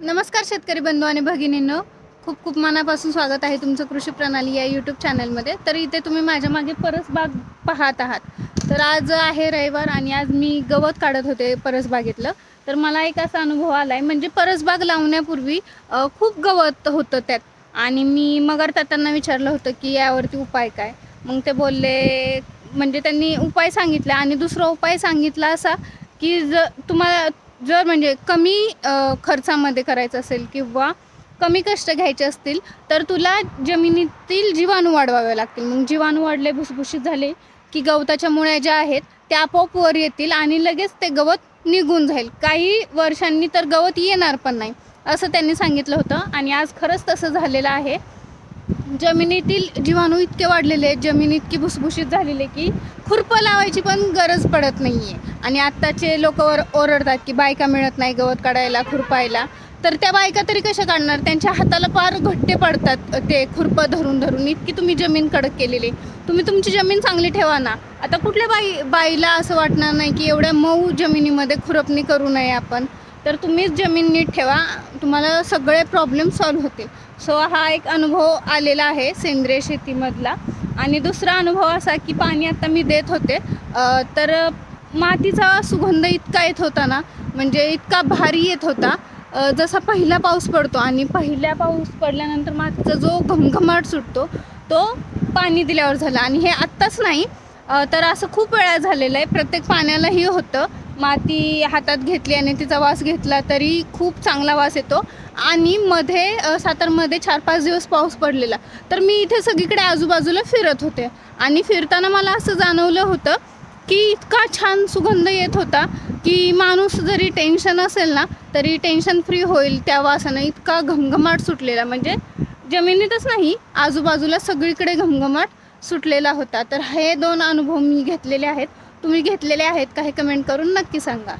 नमस्कार शेतकरी बंधू आणि भगिनींनो. खूप खूप मनापासून स्वागत आहे तुमचं कृषी प्रणाली या यूट्यूब चॅनलमध्ये तर इथे तुम्ही माझ्या मागे परसबाग पाहत आहात. तर आज आहे रविवार आणि आज मी गवत काढत होते परसबागेतलं तर मला एक असा अनुभव आला आहे म्हणजे परसबाग लावण्यापूर्वी खूप गवत होतं त्यात. आणि मी मगर तात्यांना विचारलं होतं की यावरती उपाय काय? मग ते बोलले म्हणजे त्यांनी उपाय सांगितला आणि दुसरा उपाय सांगितला असा की ज तुम्हाला जर म्हणजे कमी खर्चामध्ये करायचं असेल किंवा कमी कष्ट घ्यायचे असतील तर तुला जमिनीतील जीवाणू वाढवावे लागतील. मग जीवाणू वाढले भुसभुशीत झाले की गवताच्या मुळ्या ज्या आहेत त्या आपोआप वर येतील आणि लगेच ते गवत निघून जाईल. काही वर्षांनी तर गवत येणार पण नाही असं त्यांनी सांगितलं होतं आणि आज खरंच तसं झालेलं आहे. जमिनीतील जीवाणू इतके वाढलेले आहेत जमीन इतकी भुसभुशीत झालेली आहे की खुरपं लावायची पण गरज पडत नाही आहे आणि आत्ताचे लोक वर ओरडतात की बायका मिळत नाही गवत काढायला खुरपायला. तर त्या बायका तरी कशा काढणार? त्यांच्या हाताला फार घट्टे पडतात ते खुरपं धरून धरून. इतकी तुम्ही जमीन कडक केलेली आहे. तुम्ही तुमची जमीन चांगली ठेवा ना. आता कुठल्या बाई बाईला असं वाटणार नाही की एवढ्या मऊ जमिनीमध्ये खुरपणी करू नये आपण? तर तुम्हीच जमीन नीट ठेवा. तुम्हाला सगळे प्रॉब्लेम सॉल्व्ह होतील. सो हा एक अनुभव आलेला आहे सेंद्रिय शेतीमधला. आणि दुसरा अनुभव असा की पाणी आता मी देत होते. तर मातीचा सुगंध इतका येत होता ना म्हणजे इतका भारी येत होता. जसा पहिला पाऊस पडतो आणि पहिल्या पाऊस पडल्यानंतर मातीचा जो घमघमाट सुटतो तो पाणी दिल्यावर झाला. आणि हे आत्ताच नाही तर असं खूप वेळा झालेलं आहे. प्रत्येक पाण्यालाही होतं. माती हातात घेतली आणि तिचा वास घेतला तरी खूप चांगला वास येतो. आणि मध्ये सातारमध्ये चार पाच दिवस पाऊस पडलेला. तर मी इथे सगळीकडे आजूबाजूला फिरत होते. आणि फिरताना मला असं जाणवलं होतं की इतका छान सुगंध येत होता की माणूस जरी टेन्शन असेल ना तरी टेन्शन फ्री होईल त्या वासानं. इतका घमघमाट सुटलेला. म्हणजे जमिनीतच नाही आजूबाजूला सगळीकडे घमघमाट. सुटलेला होता. तर हे दोन अनुभव मी घेतलेले आहेत. तुम्ही घेतलेले आहेत का हे कमेंट करून नक्की सांगा.